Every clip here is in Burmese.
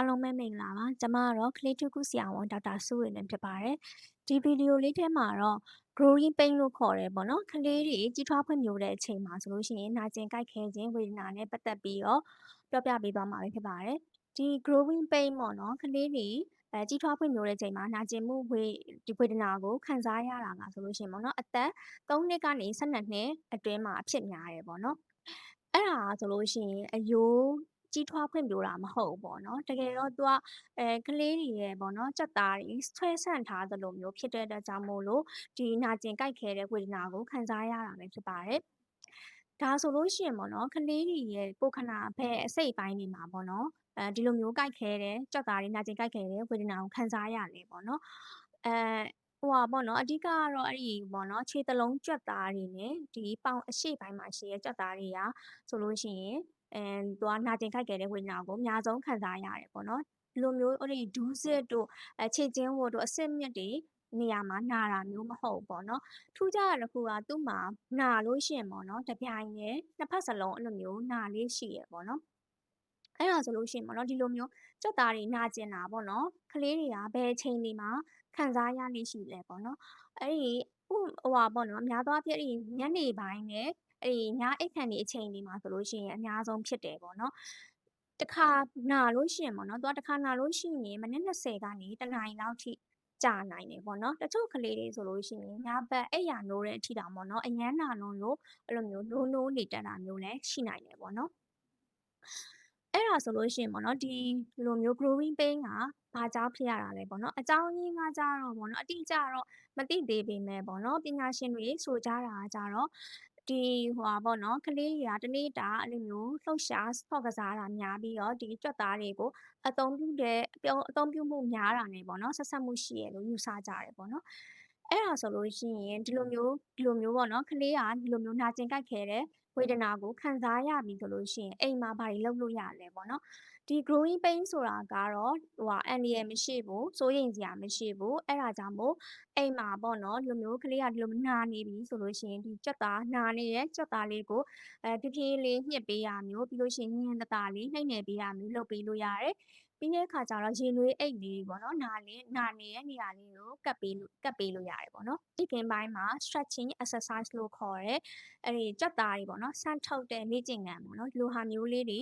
အားလုံးပဲမင်္ဂလာပါ။ကျွန်မကတော့ကလေးထုကုဆရာဝန်ဒေါက်တာစိုးဝေလွင်ဖြစ်ပါတယ်။ဒီဗီဒီယိုလေးထဲမှာတော့ growing pain လို့ခေါ်တယ်ပေါ့နော်။ကလေးတွေကြီးထွားဖွံ့ဖြိုးတဲ့အချိန်မှာဆိုလို့ရှိရင်နာကျင်ကိုက်ခဲခြင်းဝေဒနာနဲ့ပတ်သက်ပြီးတော့ပြောပြပေးသွားမှာပဲဖြစ်ပါတယ်။ဒီ growing pain ပေါ့နော်ကလေးတွေအဲကြီးထွားဖွံ့ဖြိုးတဲ့အချိန်မှာနာကျင်မှုဝေဒီဝေဒနာကိုခံစားရတာကဆိုလို့ရှိရင်ပေါ့နော်အသက်3နှစ်ကနေ12နှစ်အတွင်းမှာအဖြစ်များတယ်ပေါ့နော်။အဲ့ဒါဆိုလို့ရှိရင်အယိုး ကြီးထွားဖွံ့ဖြိုးတာမဟုတ်ဘူးပေါ့နော်။တကယ်တော့သူကအဲကလေးတွေရဲ့ပေါ့နော်ကြက်သားတွေဆွဲဆန့်ထားသလိုမျိုးဖြစ်တဲ့အတွက်ကြောင့်မို့လို့ဒီနာကျင်ကိုက်ခဲတဲ့ဝေဒနာကိုခံစားရတာပဲဖြစ်ပါတယ်။ဒါဆိုလို့ရှိရင်ပေါ့နော်ကလေးတွေရဲ့ကိုယ်ခန္ဓာဘက်အစိတ်အပိုင်းတွေမှာပေါ့နော်အဲဒီလိုမျိုးကိုက်ခဲတဲ့ကြက်သားတွေနာကျင်ကိုက်ခဲတဲ့ဝေဒနာကိုခံစားရတယ်ပေါ့နော်။အဲဟိုဟာပေါ့နော်အဓိကကတော့အဲ့ဒီပေါ့နော်ခြေသလုံးကြွက်သားတွေနဲ့ဒီပေါင်အရှေ့ပိုင်းမှာရှိတဲ့ကြွက်သားတွေကဆိုလို့ရှိရင် အဲသူကနာကျင်ကိုက်ခဲတဲ့ဝေဒနာကိုအများဆုံးခံစားရတယ်ပေါ့နော်။ဒီလိုမျိုးအဲ့ဒီဒူးဆစ်တို့အဲခြေကျင်းဝတ်တို့အဆစ်မြစ်တွေနေရာမှာနာတာမျိုးမဟုတ်ဘူးပေါ့နော်။ထူးခြားတာတစ်ခုကသူ့မှာနာလို့ရှိရင်ပေါ့နော်တပြိုင်တည်းနှစ်ဖက်စလုံးအဲ့လိုမျိုးနာလေးရှိတယ်ပေါ့နော်။အဲ့ဒါဆိုလို့ရှိရင်ပေါ့နော်ဒီလိုမျိုးကြွက်သားတွေနာကျင်တာပေါ့နော်ကလေးတွေကဘယ်အချိန်တွေမှာခံစားရလေ့ရှိလဲပေါ့နော်။အဲ့ဒီဥဟိုဟာပေါ့နော်များသောအားဖြင့်အဲ့ဒီညနေပိုင်းနဲ့ အဲ့ဒီညအိပ်ခါနီအချိန်တွေမှာဆိုလို့ရှိရင်အများဆုံးဖြစ်တယ်ပေါ့နော်။တခါနာလို့ရှိရင်ပေါ့နော်သူကတခါနာလို့ရှိရင်မိနစ်20ကနေ1နာရီလောက်ထိကြာနိုင်တယ်ပေါ့နော်။တချို့ကလေးတွေဆိုလို့ရှိရင်ညဘက်အိပ်ယာနိုးတဲ့အထိတောင်ပေါ့နော်အရမ်းနာလွန်းလို့အဲ့လိုမျိုးနိုးနိုးနေတတ်တာမျိုးလည်းရှိနိုင်တယ်ပေါ့နော်။အဲ့ဒါဆိုလို့ရှိရင်ပေါ့နော်ဒီလိုမျိုး growing pain ကဘာကြောင့်ဖြစ်ရတာလဲပေါ့နော်။အကြောင်းရင်းကကျတော့ပေါ့နော်အတိအကျတော့မသိသေးပေမဲ့ပေါ့နော်ပညာရှင်တွေဆိုကြတာကကျတော့ ဒီဟိုဟာပေါ့နော်ကလေးတွေကတနေ့တာအဲ့လိုမျိုးလှုပ်ရှားဆော့ကစားတာများပြီးတော့ဒီကြွက်သားတွေကိုအသုံးပြုတဲ့အပြုံးအသုံးပြုမှုများတာနဲ့ပေါ့နော်ဆက်စပ်မှုရှိရလို့ယူဆကြတယ်ပေါ့နော်။အဲ့ဒါဆိုလို့ရှိရင်ဒီလိုမျိုးဒီလိုမျိုးပေါ့နော်ကလေးကဒီလိုမျိုးနာကျင်ကိုက်ခဲတဲ့ဝေဒနာကိုခံစားရပြီဆိုလို့ရှိရင်အိမ်မှာဘာတွေလုပ်လို့ရလဲပေါ့နော်။ ဒီ growing pain ဆိုတာကတော့ဟိုဟာအန္တရာယ်မရှိဘူးစိုးရိမ်စရာမရှိဘူးအဲ့ဒါကြောင့်မို့အိမ်မှာပေါ့နော်ဒီလိုမျိုးကလေးကဒီလိုနာနေပြီဆိုလို့ရှိရင်ဒီကြွက်သားနာနေတဲ့ကြွက်သားလေးကိုအဲဖြည်းဖြည်းလေးညှစ်ပေးရမျိုးပြီးလို့ရှိရင်ညင်တတာလေးနှိမ့်နယ်ပေးရမျိုးလုပ်ပေးလို့ရတယ်ပြီးတဲ့အခါကျတော့ရေနွေးအိတ်လေးပေါ့နော်နာလေးနာနေတဲ့နေရာလေးကိုကပ်ပေးလို့ကပ်ပေးလို့ရတယ်ပေါ့နော်ဒီကင်ပိုင်းမှာ stretching exercise လို့ခေါ်ရဲအဲ့ဒီကြက်သားတွေပေါ့နော်ဆန့်ထုတ်တဲ့လေ့ကျင့်ခန်းပေါ့နော်ဒီလိုဟာမျိုးလေးတွေ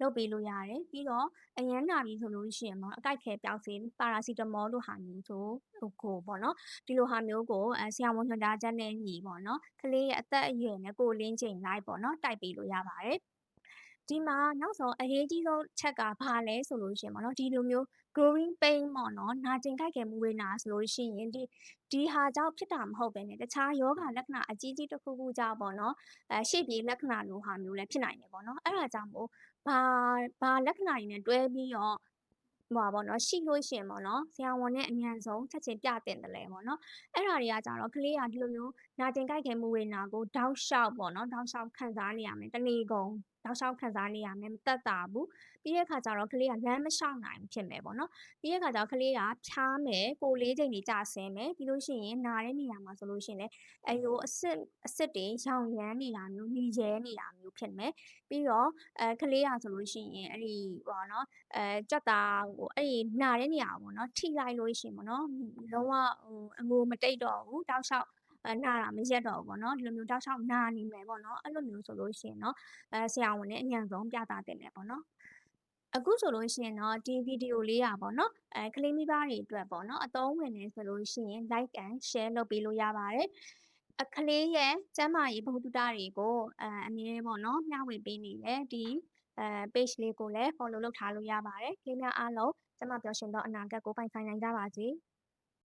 လုပ်ပေးလို့ရတယ်ပြီးတော့အရန်နာပြီဆိုလို့ရှိရင်ပေါ့အကိုက်ခဲပျောက်စေပါရာစီတမောလို့ဟာမျိုးဆိုဟိုကိုပေါ့နော်ဒီလိုဟာမျိုးကိုအဲဆရာဝန်ညွှန်ကြားချက်နဲ့ညီပေါ့နော်ကလေးရဲ့အသက်အရွယ်နဲ့ကိုယ်လင်းချိန်လိုက်ပေါ့နော်တိုက်ပေးလို့ရပါတယ် ဒီမှာနောက်ဆုံးအရေးကြီးဆုံးချက်ကဘာလဲဆိုလို့ရှိရင်ပေါ့နော်ဒီလိုမျိုး growing pain ပေါ့နော်နာကျင်ကိုက်ခဲမှုဝေဒနာဆိုလို့ရှိရင်ဒီဒီဟာကြောင့်ဖြစ်တာမဟုတ်ဘဲနဲ့တခြားယောဂလက္ခဏာအကြီးကြီးတစ်ခုခုကြောင့်ပေါ့နော်အဲရှေ့ပြေးလက္ခဏာလိုဟာမျိုးလည်းဖြစ်နိုင်တယ်ပေါ့နော်အဲ့ဒါကြောင့်မို့ဘာဘာလက္ခဏာတွေနဲ့တွဲပြီးတော့ဟိုပါပေါ့နော်ရှိလို့ရှိရင်ပေါ့နော်ဆရာဝန်နဲ့အမြန်ဆုံးချက်ချင်းပြသင့်တယ်လေပေါ့နော်အဲ့ဒါတွေကကြတော့ကလေးကဒီလိုမျိုးနာကျင်ကိုက်ခဲမှုဝေဒနာကိုတောက်လျှောက်ပေါ့နော်တောက်လျှောက်ခံစားနေရမယ်တနေ့ကုန်တောက်လျှောက်ခံစားနေရမယ်မသက်သာဘူးပြီးတဲ့အခါကျတော့ကလေးကလမ်းမလျှောက်နိုင်ဖြစ်မယ်ပေါ့နော်ပြီးတဲ့အခါကျတော့ကလေးကဖျားမယ်ကိုယ်လေးချိန်တွေကျဆင်းမယ်ပြီးလို့ရှိရင်နာတဲ့နေရာမှာဆိုလို့ရှိရင်လည်းအဲလိုအစစ်အစစ်တွေရောင်ရမ်းနေတာမျိုးနှီးရဲနေတာမျိုးဖြစ်မယ်ပြီးတော့အဲကလေးကဆိုလို့ရှိရင်အဲ့ဒီဟိုနော်အဲကြက်သားကိုအဲ့ဒီနာတဲ့နေရာပေါ့နော်ထိလိုက်လို့ရှိရင်ပေါ့နော်လုံးဝဟိုအငိုမတိတ်တော့ဘူးတောက်လျှောက် အဲနာတာမရက်တော့ဘူးပေါ့နော်ဒီလိုမျိုးတောက်လျှောက်နာနေမယ်ပေါ့နော်အဲ့လိုမျိုးဆိုလို့ရှိရင်တော့အဲဆရာဝန်နဲ့အမြန်ဆုံးပြသသင့်တယ်ပေါ့နော်အခုဆိုလို့ရှိရင်တော့ဒီဗီဒီယိုလေးอ่ะပေါ့နော်အဲကလေးမိဘတွေအတွက်ပေါ့နော်အသုံးဝင်နေဆိုလို့ရှိရင် like and share လုပ်ပေးလို့ရပါတယ်အခလေးရဲ့ကျမ်းမာရေးဗဟုသုတတွေကိုအဲအမြဲပေါ့နော်မျှဝေပေးနေတယ်ဒီအဲ page လေးကိုလည်း follow လုပ်ထားလို့ရပါတယ်။ကလေးများအားလုံးကျန်းမာပျော်ရွှင်သောအနာဂတ်ကိုပိုင်ဆိုင်နိုင်ကြပါစေ။